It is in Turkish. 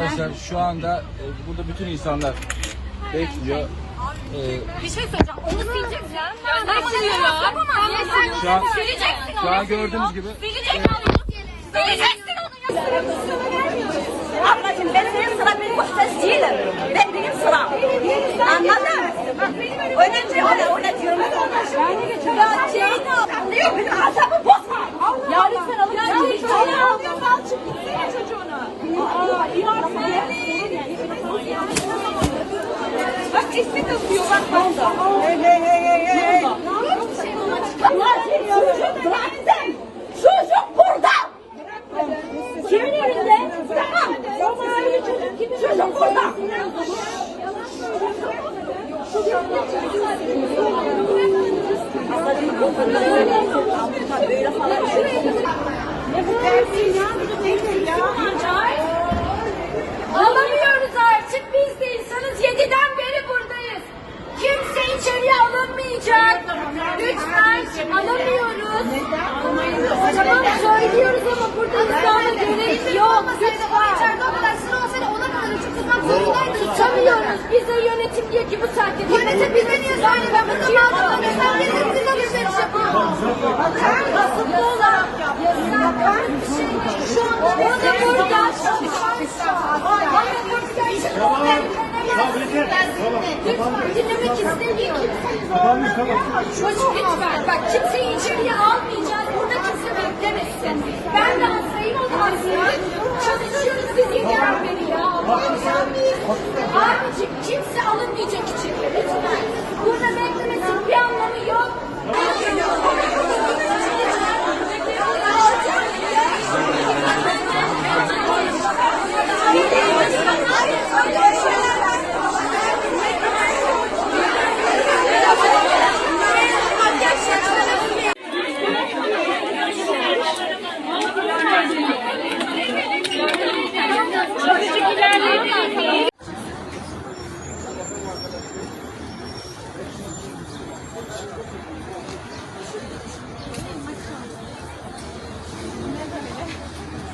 Arkadaşlar şu anda e, burada bütün insanlar bekliyor. E, Bir şey söyleyeceğim. Onu sileceksin. Nasıl ya? Yapamam. Şu an- Sileceksin onu. şu an gördüğünüz gibi- Sileceksin onu. Sileceksin onu ya. Ablacığım benim sıra benim hostes değilim. Ben benim sıra. Anladın? İsmi kızıyor bak bak. Hey hey hey hey hey. Çocuk burada. Kimin elinde? Tamam. Çocuk burada. Böyle falan Ne bu dersin ya? Alamıyoruz artık biz de insanız. Yediden beri buradayız. Kimse içeriye alınmayacak. Lütfen alamıyoruz. Tamam söylüyoruz ama burada ısrarla gerek yok. Lütfen. Tutamıyoruz. Bize yönetim diyor ki bu saatte. Yönetim bize niye söylüyor? Ben burada mağdurum. Sen yönetimde alışveriş yapıyorum. Kasıtlı olarak. Ben bir şey Şu anda orada burada. Lütfen dinlemek istediği kimseyi çocuk lütfen. Bak kimseyi içeriye almayacağız. Burada kimse beklemesin. Ben de hastayım o zaman. Çalışıyoruz siz yeter beni ya. Abicim kimse alınmayacak içeriye. Lütfen. Burada ne